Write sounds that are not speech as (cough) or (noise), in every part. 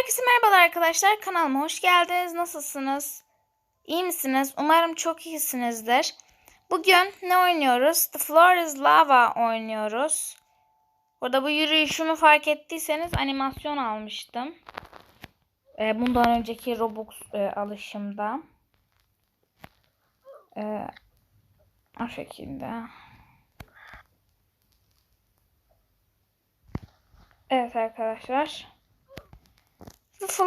Herkese merhabalar arkadaşlar. Kanalıma hoş geldiniz. Nasılsınız? İyi misiniz? Umarım çok iyisinizdir. Bugün ne oynuyoruz? The Floor is Lava oynuyoruz. Burada bu yürüyüşümü fark ettiyseniz animasyon almıştım. Ee, bundan önceki Robux e, alışımda. Ee, o şekilde. Evet arkadaşlar. İs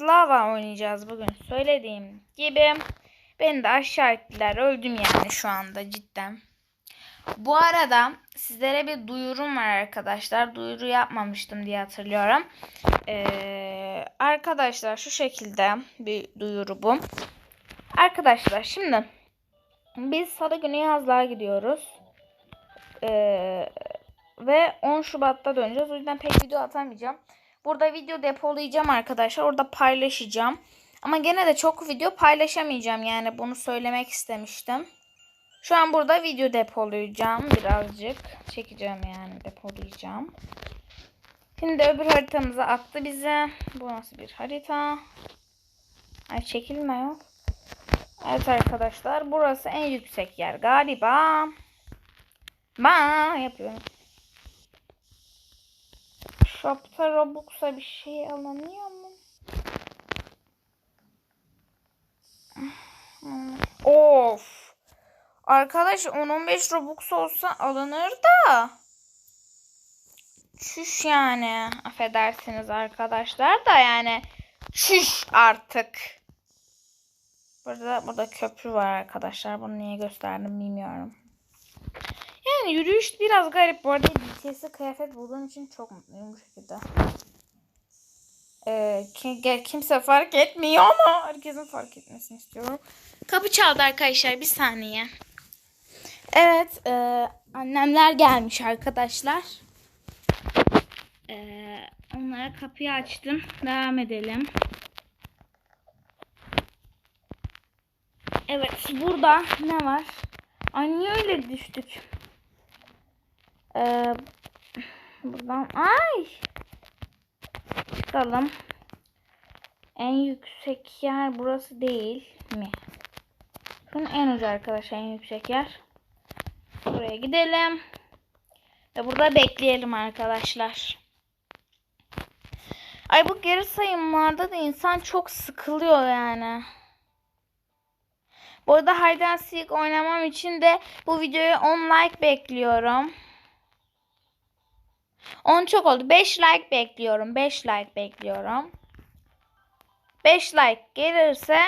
Lava oynayacağız bugün. Söylediğim gibi beni de aşağı ettiler. Öldüm yani şu anda cidden. Bu arada sizlere bir duyurum var arkadaşlar. Duyuru yapmamıştım diye hatırlıyorum. Ee, arkadaşlar şu şekilde bir duyuru bu. Arkadaşlar şimdi biz salı günü yazlığa gidiyoruz. Ee, ve 10 Şubat'ta döneceğiz. O yüzden pek video atamayacağım. Burada video depolayacağım arkadaşlar. Orada paylaşacağım. Ama gene de çok video paylaşamayacağım. Yani bunu söylemek istemiştim. Şu an burada video depolayacağım birazcık. Çekeceğim yani depolayacağım. Şimdi öbür haritamıza attı bize. Bu nasıl bir harita? Ay çekilme yok. Evet arkadaşlar burası en yüksek yer galiba. Ba yapıyorum. Shop'ta Robux'a bir şey alınıyor mu? (sighs) Of. Arkadaş 10-15 Robux olsa alınır da. Çüş yani. Affedersiniz arkadaşlar da yani. Çüş artık. Burada burada köprü var arkadaşlar. Bunu niye gösterdim bilmiyorum. Yani yürüyüş biraz garip. Bu arada BTS'e kıyafet bulduğum için çok mutluyum bu şekilde. Ee, ki- kimse fark etmiyor ama herkesin fark etmesini istiyorum. Kapı çaldı arkadaşlar bir saniye. Evet e, annemler gelmiş arkadaşlar. E, onlara kapıyı açtım. Devam edelim. Evet burada ne var? Ay niye öyle düştük? Ee, buradan ay çıkalım. En yüksek yer burası değil mi? Şunun en ucu arkadaşlar en yüksek yer. Buraya gidelim. Ve burada bekleyelim arkadaşlar. Ay bu geri sayımlarda da insan çok sıkılıyor yani. Bu arada Hide Seek oynamam için de bu videoya 10 like bekliyorum. 10 çok oldu. 5 like bekliyorum. 5 like bekliyorum. 5 like gelirse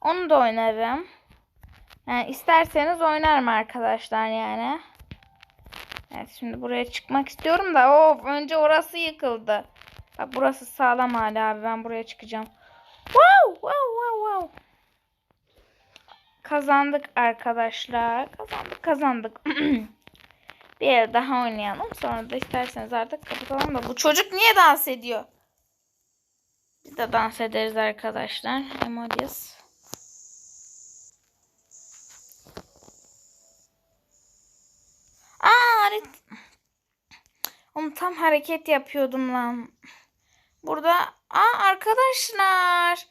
onu da oynarım. Yani isterseniz oynarım arkadaşlar yani. Evet şimdi buraya çıkmak istiyorum da of önce orası yıkıldı. Bak burası sağlam hala abi ben buraya çıkacağım. Wow wow wow wow. Kazandık arkadaşlar. Kazandık kazandık. (clears throat) Bir el daha oynayalım. Sonra da isterseniz artık kapatalım da bu çocuk niye dans ediyor? Biz de dans ederiz arkadaşlar. Emojis. Aa, haret- Oğlum tam hareket yapıyordum lan. Burada aa arkadaşlar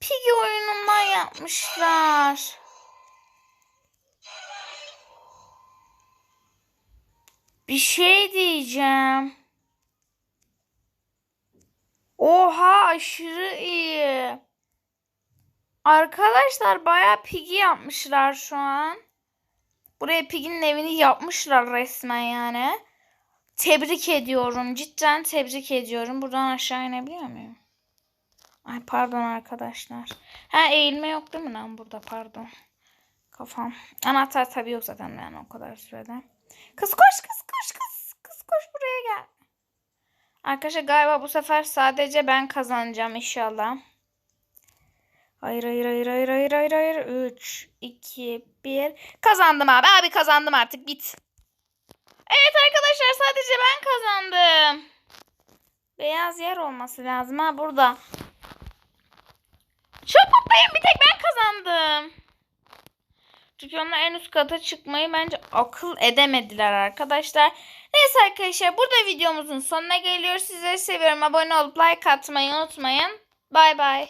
Piggy oyunundan yapmışlar. Bir şey diyeceğim. Oha aşırı iyi. Arkadaşlar baya Piggy yapmışlar şu an. Buraya Piggy'nin evini yapmışlar resmen yani. Tebrik ediyorum. Cidden tebrik ediyorum. Buradan aşağı inebiliyor muyum? Ay pardon arkadaşlar. Ha eğilme yok değil mi lan burada pardon. Kafam. Anahtar tabii yok zaten yani o kadar sürede. Kız koş kız. Kız koş buraya gel. Arkadaşlar galiba bu sefer sadece ben kazanacağım inşallah. Hayır hayır hayır hayır hayır hayır hayır. 3, 2, 1. Kazandım abi. Abi kazandım artık bit. Evet arkadaşlar sadece ben kazandım. Beyaz yer olması lazım ha burada. Çok mutluyum bir tek ben kazandım. Onlar en üst kata çıkmayı bence akıl edemediler arkadaşlar. Neyse arkadaşlar burada videomuzun sonuna geliyoruz. Sizleri seviyorum. Abone olup like atmayı unutmayın. Bay bay.